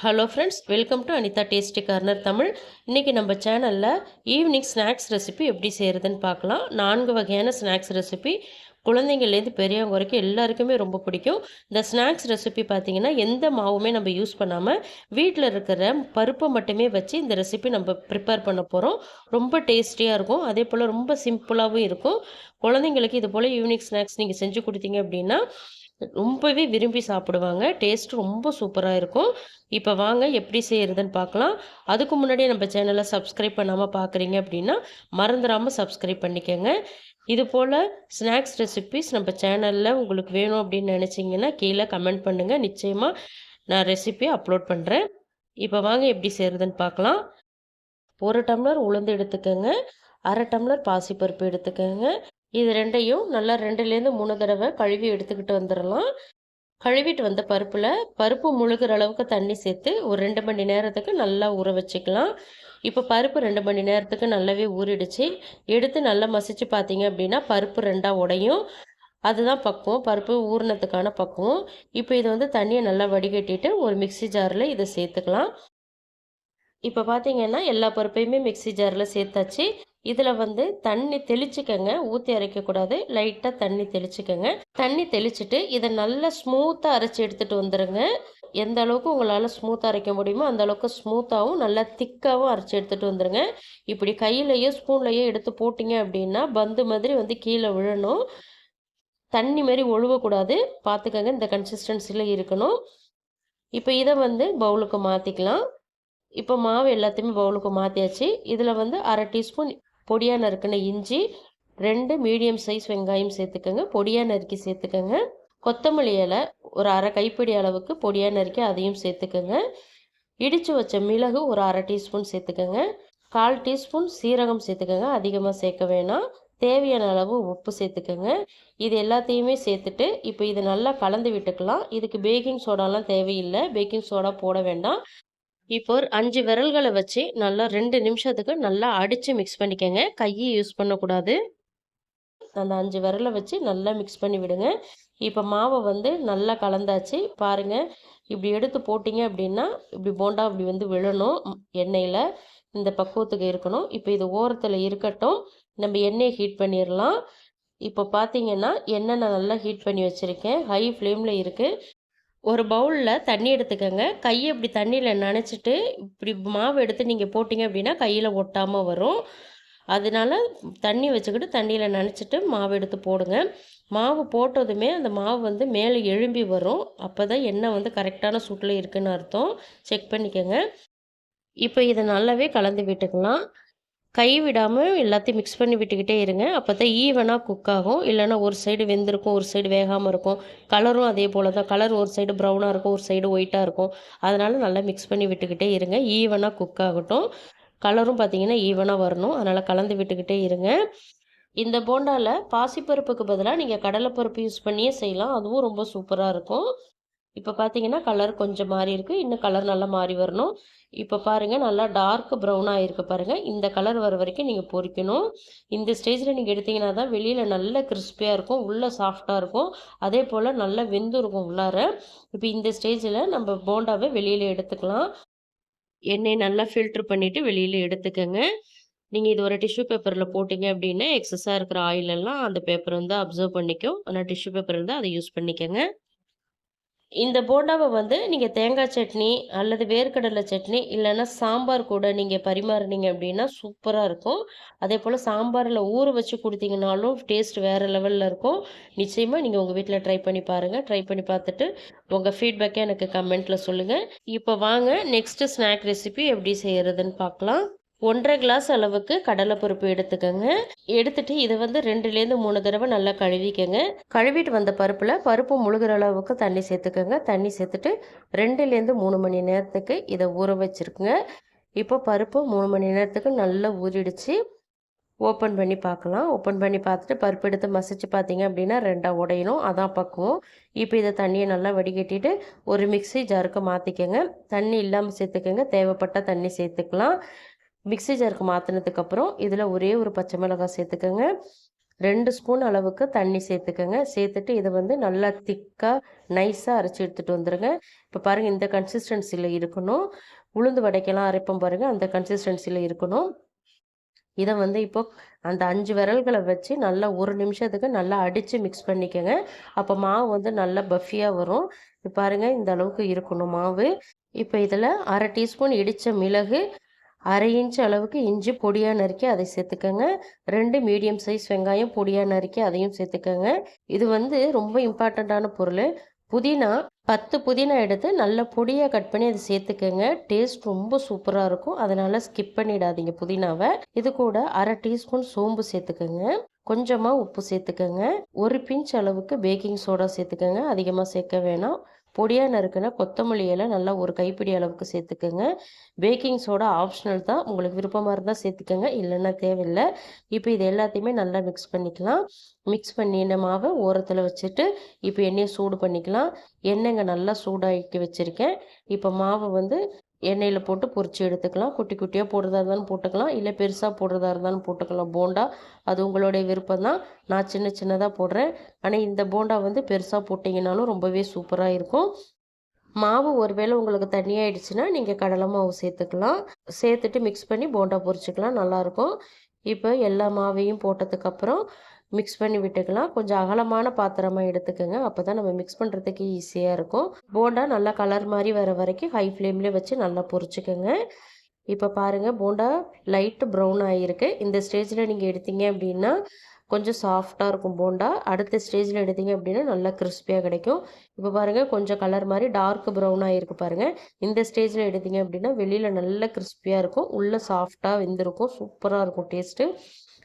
Hello friends welcome to Anitha tasty corner Tamil இன்றைக்கி நம்ம சேனலில் ஈவினிங் ஸ்நாக்ஸ் ரெசிபி எப்படி செய்கிறதுன்னு பார்க்கலாம். நான்கு வகையான ஸ்நாக்ஸ் ரெசிபி குழந்தைங்கள்லேருந்து பெரியவங்க வரைக்கும் எல்லாருக்குமே ரொம்ப பிடிக்கும். இந்த ஸ்நாக்ஸ் ரெசிபி பார்த்திங்கன்னா எந்த மாவுமே நம்ம யூஸ் பண்ணாமல் வீட்டில் இருக்கிற பருப்பை மட்டுமே வச்சு இந்த ரெசிபி நம்ம ப்ரிப்பேர் பண்ண போகிறோம் ரொம்ப டேஸ்டியாக இருக்கும். அதே போல் ரொம்ப சிம்பிளாகவும் இருக்கும். குழந்தைங்களுக்கு இது போல் ஈவினிங் ஸ்நாக்ஸ் நீங்கள் செஞ்சு கொடுத்தீங்க அப்படின்னா ரொம்பவே விரும்பி சாப்பிடுவாங்க. டேஸ்ட் ரொம்ப சூப்பராக இருக்கும். இப்போ வாங்க எப்படி செய்கிறதுன்னு பார்க்கலாம். அதுக்கு முன்னாடியே நம்ம சேனலை சப்ஸ்கிரைப் பண்ணாமல் பார்க்குறீங்க அப்படின்னா மறந்துடாமல் சப்ஸ்கிரைப் பண்ணிக்கோங்க. இது போல் ஸ்நாக்ஸ் ரெசிபிஸ் நம்ம சேனலில் உங்களுக்கு வேணும் அப்படின்னு நினச்சிங்கன்னா கீழே கமெண்ட் பண்ணுங்கள் நிச்சயமாக நான் ரெசிபியை அப்லோட் பண்ணுறேன் இப்போ வாங்க எப்படி செய்கிறதுன்னு பார்க்கலாம். ஒரு டம்ளர் உளுந்து எடுத்துக்கோங்க. அரை டம்ளர் பாசிப்பருப்பு எடுத்துக்கோங்க. இது ரெண்டையும் நல்லா ரெண்டுலேருந்து மூணு தடவை கழுவி எடுத்துக்கிட்டு வந்துடலாம் கழுவிட்டு வந்த பருப்பில் பருப்பு முழுகிற அளவுக்கு தண்ணி சேர்த்து ஒரு ரெண்டு மணி நேரத்துக்கு நல்லா ஊற வச்சுக்கலாம். இப்போ பருப்பு ரெண்டு மணி நேரத்துக்கு நல்லாவே ஊறிடுச்சு. எடுத்து நல்லா மசிச்சு பார்த்தீங்க அப்படின்னா பருப்பு ரெண்டாக உடையும். அதுதான் பக்குவம். பருப்பு ஊறினத்துக்கான பக்குவம். இப்போ இது வந்து தண்ணியை நல்லா வடிகட்டிட்டு ஒரு மிக்சி ஜாரில் இதை சேர்த்துக்கலாம். இப்போ பார்த்தீங்கன்னா எல்லா பருப்பையுமே மிக்சி ஜாரில் சேர்த்தாச்சு. இதில் வந்து தண்ணி தெளிச்சுக்கங்க. ஊற்றி அரைக்கக்கூடாது. லைட்டாக தண்ணி தெளிச்சுக்கங்க. தண்ணி தெளிச்சுட்டு இதை நல்லா ஸ்மூத்தாக அரைச்சி எடுத்துகிட்டு வந்துடுங்க எந்த அளவுக்கு உங்களால் ஸ்மூத்தாக அரைக்க முடியுமோ அந்த அளவுக்கு ஸ்மூத்தாகவும் நல்லா திக்காகவும் அரைச்சி எடுத்துகிட்டு வந்துடுங்க இப்படி கையிலையோ ஸ்பூன்லையோ எடுத்து போட்டிங்க அப்படின்னா பந்து மாதிரி வந்து கீழே விழணும். தண்ணி மாதிரி ஒழுவக்கூடாது பார்த்துக்கங்க இந்த கன்சிஸ்டன்சியில் இருக்கணும். இப்போ இதை வந்து பவுலுக்கு மாற்றிக்கலாம் இப்போ மாவு எல்லாத்தையுமே பவுலுக்கு மாற்றியாச்சு இதில் வந்து அரை டீஸ்பூன் பொடியாக நறுக்கின இஞ்சி ரெண்டு மீடியம் சைஸ் வெங்காயம் சேர்த்துக்கோங்க. பொடியாக நறுக்கி சேர்த்துக்கோங்க. கொத்தமல்லி இலை ஒரு அரை கைப்பிடி அளவுக்கு பொடியாக நறுக்கி அதையும் சேர்த்துக்கோங்க. இடித்து வச்ச மிளகு ஒரு அரை டீஸ்பூன் சேர்த்துக்கோங்க. கால் டீஸ்பூன் சீரகம் சேர்த்துக்கோங்க. அதிகமாக சேர்க்க வேணாம். தேவையான அளவு உப்பு சேர்த்துக்கோங்க. இது எல்லாத்தையுமே சேர்த்துட்டு இப்போ இது நல்லா கலந்து விட்டுக்கலாம். இதுக்கு பேக்கிங் சோடாலாம் தேவையில்லை. பேக்கிங் சோடா போட வேண்டாம். இப்போ ஒரு அஞ்சு விரல்களை வச்சு நல்லா ரெண்டு நிமிஷத்துக்கு நல்லா அடித்து மிக்ஸ் பண்ணிக்கோங்க. கையை யூஸ் பண்ணக்கூடாது. அந்த அஞ்சு விரலை வச்சு நல்லா மிக்ஸ் பண்ணி விடுங்க. இப்போ மாவை வந்து நல்லா கலந்தாச்சு. பாருங்கள் இப்படி எடுத்து போட்டிங்க அப்படின்னா இப்படி போண்டா இப்படி வந்து விழணும். எண்ணெயில் இந்த பக்குவத்துக்கு இருக்கணும். இப்போ இது ஓரத்தில் இருக்கட்டும். நம்ம எண்ணெயை ஹீட் பண்ணிடலாம் இப்போ பார்த்தீங்கன்னா எண்ணெய் நான் நல்லா ஹீட் பண்ணி வச்சுருக்கேன். ஹை ஃப்ளேமில் இருக்குது ஒரு பவுலில் தண்ணி எடுத்துக்கோங்க. கையை இப்படி தண்ணியில் நனைச்சிட்டு இப்படி மாவு எடுத்து நீங்கள் போட்டிங்க அப்படின்னா கையில் ஒட்டாமல் வரும். அதனால தண்ணி வச்சுக்கிட்டு தண்ணியில் நனைச்சிட்டு மாவு எடுத்து போடுங்க. மாவு போட்டதுமே அந்த மாவு வந்து மேலே எழும்பி வரும். அப்போ தான் எண்ணெய் வந்து கரெக்டான சூட்டில் இருக்குதுன்னு அர்த்தம். செக் பண்ணிக்கோங்க. இப்போ இதை நல்லாவே கலந்து விட்டுக்கலாம். கை விடாமல் எல்லாத்தையும் மிக்ஸ் பண்ணி விட்டுக்கிட்டே இருங்க. அப்போ தான் ஈவனாக குக் ஆகும். இல்லைனா ஒரு சைடு வெந்திருக்கும் ஒரு சைடு வேகாமல் இருக்கும். கலரும் அதே போல் தான் கலர் ஒரு சைடு ப்ரௌனாக இருக்கும் ஒரு சைடு ஒயிட்டாக இருக்கும். அதனால் நல்லா மிக்ஸ் பண்ணி விட்டுக்கிட்டே இருங்க. ஈவனாக குக் ஆகட்டும். கலரும் பார்த்திங்கன்னா ஈவனாக வரணும். அதனால் கலந்து விட்டுக்கிட்டே இருங்க. இந்த போண்டாவில் பாசிப்பருப்புக்கு பதிலாக நீங்கள் கடலைப்பருப்பு யூஸ் பண்ணியே செய்யலாம். அதுவும் ரொம்ப சூப்பராக இருக்கும். இப்போ பார்த்தீங்கன்னா கலர் கொஞ்சம் மாறி இருக்குது இன்னும் கலர் நல்லா மாறி வரணும். இப்போ பாருங்கள் நல்லா டார்க் ப்ரௌனாக இருக்குது பாருங்கள் இந்த கலர் வர வரைக்கும் நீங்கள் பொறிக்கணும். இந்த ஸ்டேஜில் நீங்கள் எடுத்திங்கன்னா தான் வெளியில் நல்ல கிறிஸ்பியாக இருக்கும். உள்ளே சாஃப்டாக இருக்கும். அதே போல் நல்லா வெந்து இருக்கும் உள்ளார. இப்போ இந்த ஸ்டேஜில் நம்ம போண்டாவை வெளியில் எடுத்துக்கலாம். எண்ணெய் நல்லா ஃபில்ட்ரு பண்ணிவிட்டு வெளியில் எடுத்துக்கோங்க. நீங்கள் இது ஒரு டிஷ்யூ பேப்பரில் போட்டிங்க அப்படின்னா எக்ஸஸாக இருக்கிற ஆயிலெல்லாம் அந்த பேப்பர் வந்து அப்சர்வ் பண்ணிக்கும். ஆனால் டிஷ்யூ பேப்பர் இருந்தால் அதை யூஸ் பண்ணிக்கோங்க. இந்த போண்டாவை வந்து நீங்கள் தேங்காய் சட்னி அல்லது வேர்க்கடலை சட்னி இல்லைன்னா சாம்பார் கூட நீங்கள் பரிமாறினீங்க அப்படின்னா சூப்பராக இருக்கும். அதே போல் சாம்பாரில் ஊற வச்சு கொடுத்தீங்கனாலும் டேஸ்ட் வேறு லெவலில் இருக்கும். நிச்சயமாக நீங்கள் உங்கள் வீட்டில் ட்ரை பண்ணி பாருங்கள் ட்ரை பண்ணி பார்த்துட்டு உங்கள் ஃபீட்பேக்கை எனக்கு கமெண்ட்டில் சொல்லுங்கள் இப்போ வாங்க நெக்ஸ்ட்டு ஸ்நாக் ரெசிபி எப்படி செய்கிறதுன்னு பார்க்கலாம். ஒன்றரை கிளாஸ் அளவுக்கு கடலைப்பருப்பு எடுத்துக்கோங்க. எடுத்துட்டு இதை வந்து ரெண்டுலேருந்து மூணு தடவை நல்லா கழுவிக்கங்க. கழுவிட்டு வந்த பருப்பில் பருப்பு முழுகிற அளவுக்கு தண்ணி சேர்த்துக்கோங்க. தண்ணி சேர்த்துட்டு ரெண்டுலேருந்து மூணு மணி நேரத்துக்கு இதை ஊற வச்சுருக்குங்க. இப்போ பருப்பு மூணு மணி நேரத்துக்கு நல்லா ஊறிடுச்சு. ஓப்பன் பண்ணி பார்க்கலாம். ஓப்பன் பண்ணி பார்த்துட்டு பருப்பு எடுத்து மசிச்சு பார்த்தீங்க அப்படின்னா ரெண்டாக உடையணும். அதான் பக்குவம். இப்போ இதை தண்ணியை நல்லா வடிகட்டிட்டு ஒரு மிக்சி ஜாருக்கு மாற்றிக்கோங்க தண்ணி இல்லாமல் சேர்த்துக்கோங்க. தேவைப்பட்ட தண்ணி சேர்த்துக்கலாம். மிக்சி ஜாருக்கு மாற்றினதுக்கப்புறம் இதில் ஒரே ஒரு பச்சை மிளகாய் சேர்த்துக்கோங்க. ரெண்டு ஸ்பூன் அளவுக்கு தண்ணி சேர்த்துக்கோங்க. சேர்த்துட்டு இதை வந்து நல்லா திக்காக நைஸாக அரைச்சி எடுத்துகிட்டு வந்துடுங்க இப்போ பாருங்கள் இந்த கன்சிஸ்டன்சியில் இருக்கணும். உளுந்து வடைக்கெல்லாம் அரைப்போம் பாருங்கள் அந்த கன்சிஸ்டன்சியில் இருக்கணும். இதை வந்து இப்போ அந்த அஞ்சு விரல்களை வச்சு நல்லா ஒரு நிமிஷத்துக்கு நல்லா அடித்து மிக்ஸ் பண்ணிக்கோங்க. அப்போ மாவு வந்து நல்லா பஃபியாக வரும். இப்போ பாருங்கள் இந்த அளவுக்கு இருக்கணும் மாவு. இப்போ இதில் அரை டீஸ்பூன் இடித்த மிளகு அரை இன்ச் அளவுக்கு இஞ்சி பொடியாக நறுக்கி அதை சேர்த்துக்கோங்க. ரெண்டு மீடியம் சைஸ் வெங்காயம் பொடியாக நறுக்கி அதையும் சேர்த்துக்கோங்க. இது வந்து ரொம்ப இம்பார்ட்டண்ட்டான பொருள். புதினா பத்து புதினா எடுத்து நல்ல பொடியாக கட் பண்ணி அதை சேர்த்துக்கோங்க. டேஸ்ட் ரொம்ப சூப்பராக இருக்கும். அதனால் ஸ்கிப் பண்ணிடாதீங்க புதினாவை. இது கூட அரை டீஸ்பூன் சோம்பு சேர்த்துக்கோங்க. கொஞ்சமாக உப்பு சேர்த்துக்கோங்க. ஒரு பிஞ்ச் அளவுக்கு பேக்கிங் சோடா சேர்த்துக்கோங்க. அதிகமாக சேர்க்க வேணாம். பொடியாக நறுக்கின கொத்தமல்லியெல்லாம் நல்லா ஒரு கைப்பிடி அளவுக்கு சேர்த்துக்கோங்க. பேக்கிங் சோடா ஆப்ஷனல் தான். உங்களுக்கு விருப்பமாக இருந்தால் சேர்த்துக்கோங்க. இல்லைன்னா தேவையில்லை. இப்போ இது எல்லாத்தையுமே நல்லா மிக்ஸ் பண்ணிக்கலாம். மிக்ஸ் பண்ணின மாவை ஓரத்தில் வச்சுட்டு இப்போ எண்ணெயை சூடு பண்ணிக்கலாம். எண்ணெய்ங்க நல்லா சூடாக்கி வச்சுருக்கேன். இப்போ மாவை வந்து எண்ணெயில் போட்டு பொறிச்சு எடுத்துக்கலாம். குட்டி குட்டியாக போடுறதா இருந்தாலும் போட்டுக்கலாம். இல்லை பெருசாக போடுறதா இருந்தாலும் போட்டுக்கலாம். போண்டா அது உங்களுடைய விருப்பம் தான். நான் சின்ன சின்னதாக போடுறேன். ஆனால் இந்த போண்டா வந்து பெருசாக போட்டிங்கனாலும் ரொம்பவே சூப்பராக இருக்கும். மாவு ஒருவேளை உங்களுக்கு தண்ணியாயிடுச்சுன்னா நீங்கள் கடலை மாவு சேர்த்துக்கலாம். சேர்த்துட்டு மிக்ஸ் பண்ணி போண்டா பொரிச்சிக்கலாம். நல்லாயிருக்கும் இப்போ எல்லா மாவையும் போட்டதுக்கப்புறம் மிக்ஸ் பண்ணி விட்டுக்கலாம். கொஞ்சம் அகலமான பாத்திரமாக எடுத்துக்கோங்க. அப்போ தான் நம்ம மிக்ஸ் பண்ணுறதுக்கு ஈஸியாக இருக்கும். போண்டா நல்லா கலர் மாதிரி வர வரைக்கும் ஹை ஃப்ளேம்லேயே வச்சு நல்லா பொரிச்சுக்கோங்க. இப்போ பாருங்கள் போண்டா லைட்டு ப்ரௌன் ஆகிருக்கு இந்த ஸ்டேஜில் நீங்கள் எடுத்தீங்க அப்படின்னா கொஞ்சம் சாஃப்டாக இருக்கும் போண்டா. அடுத்த ஸ்டேஜில் எடுத்தீங்க அப்படின்னா நல்லா கிறிஸ்பியாக கிடைக்கும். இப்போ பாருங்கள் கொஞ்சம் கலர் மாதிரி டார்க் ப்ரௌன் ஆகிருக்கு பாருங்கள் இந்த ஸ்டேஜில் எடுத்தீங்க அப்படின்னா வெளியில் நல்ல கிறிஸ்பியாக இருக்கும். உள்ளே சாஃப்டாக வெந்திருக்கும். சூப்பராக இருக்கும் டேஸ்ட்டு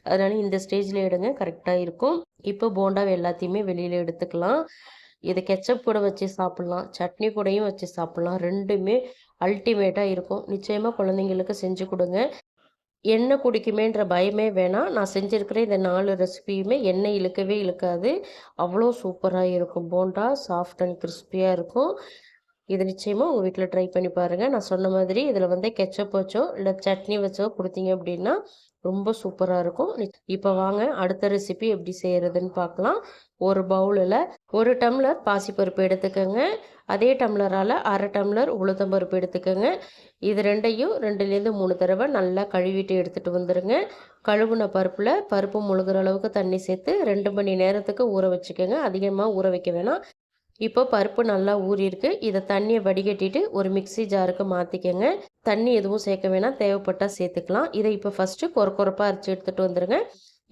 அதனால் இந்த ஸ்டேஜில் எடுங்க கரெக்டாக இருக்கும். இப்போ போண்டாவை எல்லாத்தையுமே வெளியில் எடுத்துக்கலாம். இதை கெச்சப் கூட வச்சு சாப்பிட்லாம் சட்னி கூடையும் வச்சு சாப்பிட்லாம். ரெண்டுமே அல்டிமேட்டாக இருக்கும். நிச்சயமாக குழந்தைங்களுக்கு செஞ்சு கொடுங்க. எண்ணெய் குடிக்குமேன்ற பயமே வேணாம். நான் செஞ்சுருக்கிற இந்த நாலு ரெசிபியுமே எண்ணெய் இழுக்கவே இழுக்காது. அவ்வளோ சூப்பராக இருக்கும். போண்டா சாஃப்ட் அண்ட் கிறிஸ்பியாக இருக்கும். இது நிச்சயமாக உங்கள் வீட்டில் ட்ரை பண்ணி பாருங்கள் நான் சொன்ன மாதிரி இதில் வந்து கெச்சப் வச்சோ இல்லை சட்னி வச்சோ கொடுத்தீங்க அப்படின்னா ரொம்ப சூப்பராக இருக்கும். இப்போ வாங்க அடுத்த ரெசிபி எப்படி செய்கிறதுன்னு பார்க்கலாம் ஒரு பவுலில் ஒரு டம்ளர் பாசிப்பருப்பு எடுத்துக்கோங்க. அதே டம்ளரால் அரை டம்ளர் உளுத்தம்பருப்பு எடுத்துக்கோங்க. இது ரெண்டையும் ரெண்டுலேருந்து மூணு தடவை நல்லா கழுவிட்டு எடுத்துகிட்டு வந்துடுங்க கழுவுன பருப்பில் பருப்பு முழுகிற அளவுக்கு தண்ணி சேர்த்து ரெண்டு மணி நேரத்துக்கு ஊற வச்சுக்கோங்க. அதிகமாக ஊற வைக்க வேணாம். இப்போ பருப்பு நல்லா ஊறியிருக்கு. இதை தண்ணியை வடிகட்டிட்டு ஒரு மிக்சி ஜாருக்கு மாற்றிக்கங்க தண்ணி எதுவும் சேர்க்க வேணாம். தேவைப்பட்டால் சேர்த்துக்கலாம். இதை இப்போ ஃபஸ்ட்டு கொர கொரப்பாக அரைச்சி எடுத்துகிட்டு வந்துடுங்க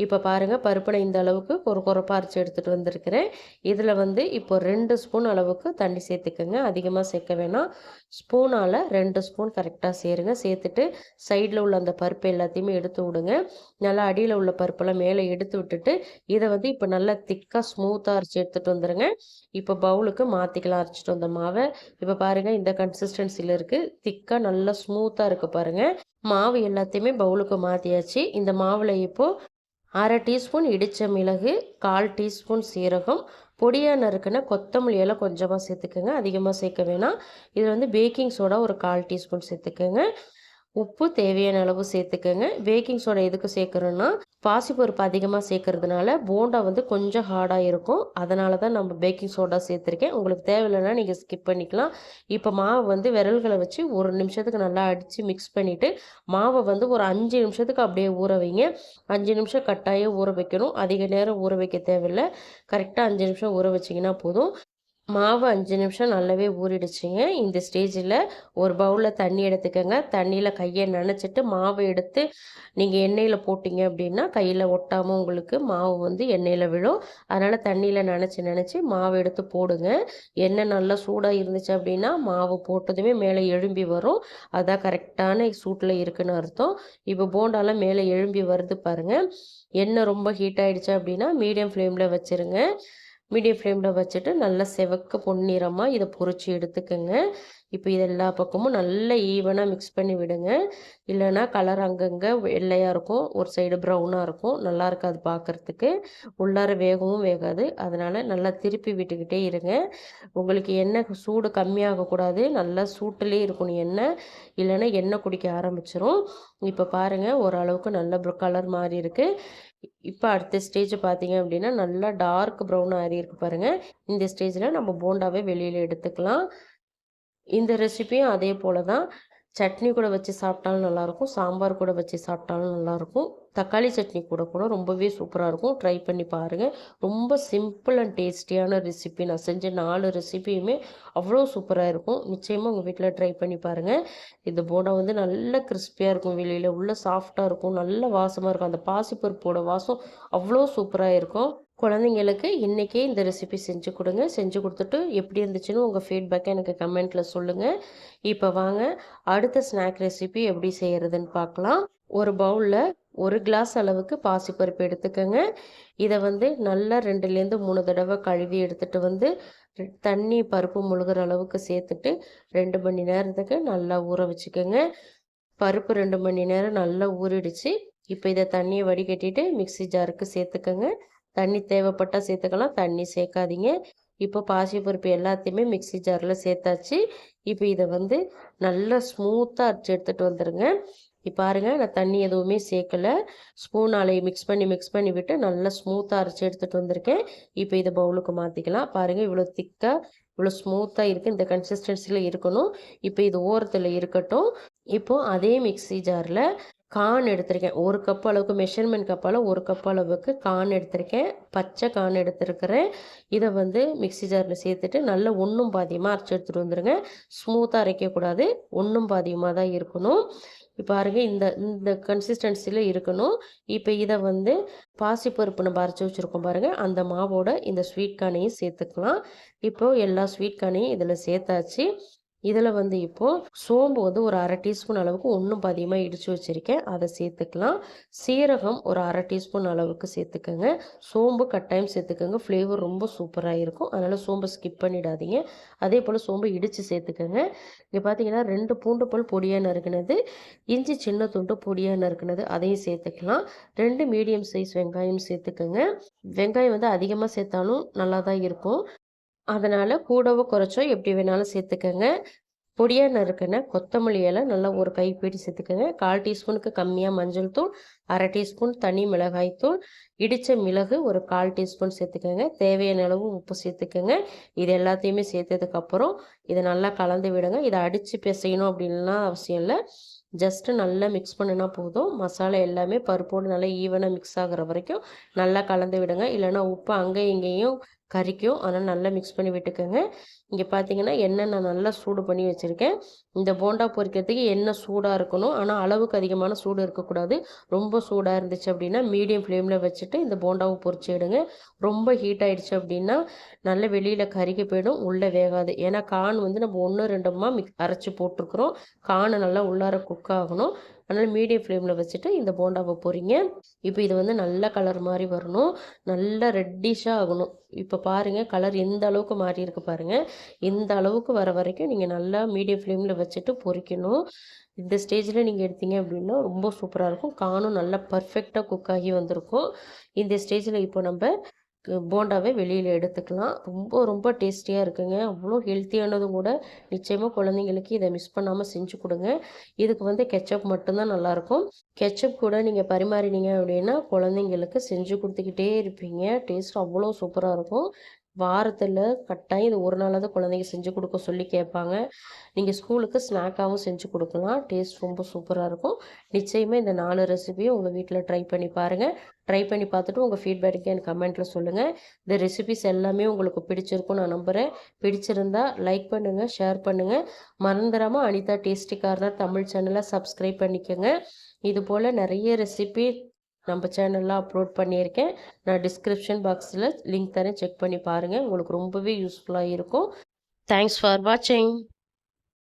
இப்போ பாருங்கள் பருப்பனை இந்த அளவுக்கு ஒரு குறப்பாக அரைச்சி எடுத்துகிட்டு வந்திருக்கிறேன். இதில் வந்து இப்போ ரெண்டு ஸ்பூன் அளவுக்கு தண்ணி சேர்த்துக்கோங்க. அதிகமாக சேர்க்க வேணாம். ஸ்பூனால் ரெண்டு ஸ்பூன் கரெக்டாக சேருங்க. சேர்த்துட்டு சைடில் உள்ள அந்த பருப்பு எல்லாத்தையுமே எடுத்து விடுங்க. நல்லா அடியில் உள்ள பருப்பெல்லாம் மேலே எடுத்து விட்டுட்டு இதை வந்து இப்போ நல்லா திக்காக ஸ்மூத்தாக அரைச்சி எடுத்துகிட்டு வந்துடுங்க இப்போ பவுலுக்கு மாற்றிக்கலாம் அரைச்சிட்டு வந்த மாவை. இப்போ பாருங்கள் இந்த கன்சிஸ்டன்சியில் இருக்குது திக்காக நல்லா ஸ்மூத்தாக இருக்குது பாருங்கள் மாவு எல்லாத்தையுமே பவுலுக்கு மாற்றியாச்சு இந்த மாவில் இப்போது அரை டீஸ்பூன் இடித்த மிளகு கால் டீஸ்பூன் சீரகம் பொடியாக நறுக்குன கொத்தமல்லி எல்லாம் கொஞ்சமாக சேர்த்துக்கோங்க. அதிகமாக சேர்க்க வேணாம். இதில் வந்து பேக்கிங் சோடா ஒரு கால் டீஸ்பூன் சேர்த்துக்கோங்க. உப்பு தேவையான அளவு சேர்த்துக்கோங்க. பேக்கிங் சோடா எதுக்கு சேர்க்குறோன்னா பாசிப்பருப்பு அதிகமாக சேர்க்கறதுனால போண்டா வந்து கொஞ்சம் ஹார்டாக இருக்கும். அதனால தான் நம்ம பேக்கிங் சோடா சேர்த்துருக்கேன். உங்களுக்கு தேவையில்லைன்னா நீங்கள் ஸ்கிப் பண்ணிக்கலாம். இப்போ மாவு வந்து விரல்களை வச்சு ஒரு நிமிஷத்துக்கு நல்லா அடித்து மிக்ஸ் பண்ணிவிட்டு மாவை வந்து ஒரு அஞ்சு நிமிஷத்துக்கு அப்படியே ஊற வைங்க. அஞ்சு நிமிஷம் கட்டாயம் ஊற வைக்கணும். அதிக நேரம் ஊற வைக்க தேவையில்லை. கரெக்டாக அஞ்சு நிமிஷம் ஊற வச்சிங்கன்னா போதும். மாவு அஞ்சு நிமிஷம் நல்லாவே ஊறிடுச்சுங்க இந்த ஸ்டேஜில் ஒரு பவுலில் தண்ணி எடுத்துக்கோங்க. தண்ணியில் கையை நினச்சிட்டு மாவு எடுத்து நீங்கள் எண்ணெயில் போட்டிங்க அப்படின்னா கையில் ஒட்டாமல் உங்களுக்கு மாவு வந்து எண்ணெயில் விழும். அதனால் தண்ணியில் நினச்சி நினச்சி மாவு எடுத்து போடுங்க. எண்ணெய் நல்லா சூடாக இருந்துச்சு அப்படின்னா மாவு போட்டதுமே மேலே எழும்பி வரும். அதான் கரெக்டான சூட்டில் இருக்குன்னு அர்த்தம். இப்போ போண்டாலாம் மேலே எழும்பி வருது பாருங்கள் எண்ணெய் ரொம்ப ஹீட் ஆகிடுச்சு அப்படின்னா மீடியம் ஃப்ளேமில் வச்சுருங்க. மீடியம் ஃப்ளேமில் வச்சுட்டு நல்லா செவக்க பொன்னிறமாக இதை பொறிச்சு எடுத்துக்கோங்க. இப்போ இது எல்லா பக்கமும் நல்லா ஈவனாக மிக்ஸ் பண்ணி விடுங்க. இல்லைன்னா கலர் அங்கங்கே வெள்ளையாக இருக்கும். ஒரு சைடு ப்ரௌனாக இருக்கும். நல்லா இருக்காது பார்க்குறதுக்கு உள்ளார வேகவும் வேகாது. அதனால் நல்லா திருப்பி விட்டுக்கிட்டே இருங்க. உங்களுக்கு எண்ணெய் சூடு கம்மியாகக்கூடாது நல்லா சூட்டிலே இருக்கணும் எண்ணெய். இல்லைன்னா எண்ணெய் குடிக்க ஆரம்பிச்சிரும். இப்போ பாருங்கள் ஓரளவுக்கு நல்ல கலர் மாறி இருக்குது இப்போ அடுத்த ஸ்டேஜ் பார்த்தீங்க அப்படின்னா நல்லா டார்க் ப்ரௌன் ஆறி இருக்கு பாருங்கள் இந்த ஸ்டேஜில் நம்ம போண்டாவே வெளியில் எடுத்துக்கலாம். இந்த ரெசிபியும் அதே போல் தான் சட்னி கூட வச்சு சாப்பிட்டாலும் நல்லாயிருக்கும். சாம்பார் கூட வச்சு சாப்பிட்டாலும் நல்லாயிருக்கும். தக்காளி சட்னி கூட கூட ரொம்பவே சூப்பராக இருக்கும். ட்ரை பண்ணி பாருங்கள் ரொம்ப சிம்பிள் அண்ட் டேஸ்டியான ரெசிபி நான் செஞ்ச நாலு ரெசிபியுமே அவ்வளோ சூப்பராக இருக்கும். நிச்சயமாக உங்கள் வீட்டில் ட்ரை பண்ணி பாருங்கள் இந்த போண்டா வந்து நல்ல கிறிஸ்பியாக இருக்கும் வெளியில். உள்ள சாஃப்டாக இருக்கும். நல்ல வாசமாக இருக்கும். அந்த பாசிப்பருப்போட வாசம் அவ்வளோ சூப்பராக இருக்கும். குழந்தைங்களுக்கு இன்றைக்கே இந்த ரெசிபி செஞ்சு கொடுங்க. செஞ்சு கொடுத்துட்டு எப்படி இருந்துச்சுன்னு உங்கள் ஃபீட்பேக்கை எனக்கு கமெண்ட்டில் சொல்லுங்கள் இப்போ வாங்க. அடுத்த ஸ்நாக் ரெசிபி எப்படி செய்கிறதுன்னு பார்க்கலாம். ஒரு பவுலில் ஒரு கிளாஸ் அளவுக்கு பாசிப்பருப்பு எடுத்துக்கோங்க. இதை வந்து நல்லா ரெண்டுலேருந்து மூணு தடவை கழுவி எடுத்துகிட்டு வந்து தண்ணி பருப்பு முழுகிற அளவுக்கு சேர்த்துட்டு ரெண்டு மணி நேரத்துக்கு நல்லா ஊற வச்சுக்கோங்க. பருப்பு ரெண்டு மணி நேரம் நல்லா ஊறிடுச்சு. இப்போ இதை தண்ணியை வடிகட்டிட்டு மிக்சி ஜாருக்கு சேர்த்துக்கோங்க. தண்ணி தேவைப்பட்டால் சேர்த்துக்கலாம். தண்ணி சேர்க்காதீங்க. இப்போ பாசிப்பருப்பு எல்லாத்தையுமே மிக்சி ஜாரில் சேர்த்தாச்சு. இப்போ இதை வந்து நல்லா ஸ்மூத்தாக அரைச்சி எடுத்துகிட்டு வந்துடுங்க இப்போ பாருங்கள் நான் தண்ணி எதுவுமே சேர்க்கலை. ஸ்பூனாலே மிக்ஸ் பண்ணி மிக்ஸ் பண்ணி விட்டு நல்லா ஸ்மூத்தாக அரைச்சி எடுத்துகிட்டு வந்திருக்கேன். இப்போ இதை பவுலுக்கு மாற்றிக்கலாம் பாருங்கள் இவ்வளோ திக்காக இவ்வளோ ஸ்மூத்தாக இருக்குது இந்த கன்சிஸ்டன்சியில் இருக்கணும். இப்போ இது ஓரத்தில் இருக்கட்டும். இப்போது அதே மிக்சி ஜாரில் கான் எடுத்திருக்கேன். ஒரு கப் அளவுக்கு மெஷர்மெண்ட் கப்பால் ஒரு கப் அளவுக்கு கான் எடுத்திருக்கேன். பச்சை கான் எடுத்திருக்கிறேன். இதை வந்து மிக்சி ஜாரில் சேர்த்துட்டு நல்லா ஒன்றும் பாதியமாக அரைச்சி எடுத்துகிட்டு வந்துடுங்க ஸ்மூத்தாக அரைக்கக்கூடாது. ஒன்றும் பாதியமாக தான் இருக்கணும். இப்போ பாருங்கள் இந்த இந்த கன்சிஸ்டன்சியில் இருக்கணும். இப்போ இதை வந்து பாசிப்பருப்பு நம்ம அரைச்சி வச்சுருக்கோம் பாருங்கள் அந்த மாவோட இந்த ஸ்வீட் கானையும் சேர்த்துக்கலாம். இப்போது எல்லா ஸ்வீட் கானையும் இதில் சேர்த்தாச்சு. இதில் வந்து இப்போது சோம்பு வந்து ஒரு அரை டீஸ்பூன் அளவுக்கு ஒன்றும் பாதியமாக இடித்து வச்சுருக்கேன். அதை சேர்த்துக்கலாம். சீரகம் ஒரு அரை டீஸ்பூன் அளவுக்கு சேர்த்துக்கோங்க. சோம்பு கட்டாயம் சேர்த்துக்கோங்க. ஃப்ளேவர் ரொம்ப சூப்பராக இருக்கும். அதனால் சோம்பை ஸ்கிப் பண்ணிடாதீங்க. அதே போல் சோம்பு இடித்து சேர்த்துக்கோங்க. இங்கே பார்த்தீங்கன்னா ரெண்டு பூண்டு பல் பொடியாக நறுக்கினது இஞ்சி சின்ன துண்டு பொடியாக நறுக்கினது அதையும் சேர்த்துக்கலாம். ரெண்டு மீடியம் சைஸ் வெங்காயம் சேர்த்துக்கோங்க. வெங்காயம் வந்து அதிகமாக சேர்த்தாலும் நல்லா தான் இருக்கும். அதனால் கூடவோ குறைச்சோ எப்படி வேணாலும் சேர்த்துக்கோங்க. பொடியாக நறுக்கின கொத்தமல்லி இலை நல்லா ஒரு கைப்பிடி சேர்த்துக்கோங்க. கால் டீஸ்பூனுக்கு கம்மியாக மஞ்சள் தூள் அரை டீஸ்பூன் தனி மிளகாய் தூள் இடித்த மிளகு ஒரு கால் டீஸ்பூன் சேர்த்துக்கோங்க. தேவையான அளவு உப்பு சேர்த்துக்கோங்க. இது எல்லாத்தையுமே சேர்த்ததுக்கப்புறம் இதை நல்லா கலந்து விடுங்க. இதை அடித்து பிசையணும் அப்படின்லாம் அவசியம் இல்லை. ஜஸ்ட்டு நல்லா மிக்ஸ் பண்ணினா போதும். மசாலா எல்லாமே பருப்போடு நல்லா ஈவனாக மிக்ஸ் ஆகிற வரைக்கும் நல்லா கலந்து விடுங்க. இல்லைனா உப்பு அங்கே இங்கேயும் கறிக்கும். அதனால் நல்லா மிக்ஸ் பண்ணி விட்டுக்கோங்க. இங்கே பார்த்தீங்கன்னா எண்ணெய் நான் நல்லா சூடு பண்ணி வச்சுருக்கேன். இந்த போண்டா பொரிக்கிறதுக்கு எண்ணெய் சூடாக இருக்கணும். ஆனால் அளவுக்கு அதிகமான சூடு இருக்கக்கூடாது. ரொம்ப சூடாக இருந்துச்சு அப்படின்னா மீடியம் ஃப்ளேமில் வச்சுட்டு இந்த போண்டாவை பொரிச்சு எடுங்க. ரொம்ப ஹீட் ஆகிடுச்சு அப்படின்னா நல்ல வெளியில் கருகி போயிடும் உள்ளே வேகாது. ஏன்னா கான் வந்து நம்ம ஒன்று ரெண்டுமா மிக் அரைச்சி போட்டிருக்குறோம். கானை நல்லா உள்ளார குக் ஆகணும். அதனால் மீடியம் ஃப்ளேமில் வச்சுட்டு இந்த போண்டாவை பொறிங்க இப்போ இது வந்து நல்ல கலர் மாதிரி வரணும். நல்லா ரெட்டிஷாக ஆகணும். இப்போ பாருங்கள் கலர் எந்த அளவுக்கு மாறி இருக்கு பாருங்கள் இந்த அளவுக்கு வர வரைக்கும் நீங்கள் நல்லா மீடியம் ஃப்ளேமில் வச்சுட்டு பொறிக்கணும். இந்த ஸ்டேஜில் நீங்கள் எடுத்தீங்க அப்படின்னா ரொம்ப சூப்பராக இருக்கும். காணும் நல்லா பர்ஃபெக்டாக குக் ஆகி வந்திருக்கும். இந்த ஸ்டேஜில் இப்போ நம்ம போண்டாவே வெளியில் எடுத்துக்கலாம். ரொம்ப ரொம்ப டேஸ்டியாக இருக்குங்க. அவ்வளோ ஹெல்த்தியானதும் கூட நிச்சயமாக குழந்தைங்களுக்கு இதை மிஸ் பண்ணாமல் செஞ்சு கொடுங்க. இதுக்கு வந்து கெச்சப் மட்டும்தான் நல்லாயிருக்கும் கெச்சப் கூட நீங்கள் பரிமாறினீங்க அப்படின்னா குழந்தைங்களுக்கு செஞ்சு கொடுத்துக்கிட்டே இருப்பீங்க. டேஸ்ட் அவ்வளோ சூப்பராக இருக்கும். வாரத்தில் கட்டாயம் இது ஒரு நாளாவது குழந்தைங்க செஞ்சு கொடுக்க சொல்லி கேட்பாங்க. நீங்கள் ஸ்கூலுக்கு ஸ்நாக்காகவும் செஞ்சு கொடுக்கலாம். டேஸ்ட் ரொம்ப சூப்பராக இருக்கும். நிச்சயமாக இந்த நாலு ரெசிபியும் உங்கள் வீட்டில் ட்ரை பண்ணி பாருங்கள் ட்ரை பண்ணி பார்த்துட்டு உங்கள் ஃபீட்பேக்கு எனக்கு கமெண்ட்டில் சொல்லுங்கள் இந்த ரெசிபிஸ் எல்லாமே உங்களுக்கு பிடிச்சிருக்கும் நான் நம்புகிறேன் பிடிச்சிருந்தா லைக் பண்ணுங்கள் ஷேர் பண்ணுங்கள் மறந்துடாமல் அனிதா டேஸ்டி கார்னர் தமிழ் சேனலை சப்ஸ்கிரைப் பண்ணிக்கோங்க. இது போல் நிறைய ரெசிபி நம்ம சேனலில் அப்லோட் பண்ணியிருக்கேன். நான் டிஸ்கிரிப்ஷன் பாக்ஸில் லிங்க் தரேன் செக் பண்ணி பாருங்கள் உங்களுக்கு ரொம்பவே யூஸ்ஃபுல்லாக இருக்கும். தேங்க்ஸ் ஃபார் வாட்சிங்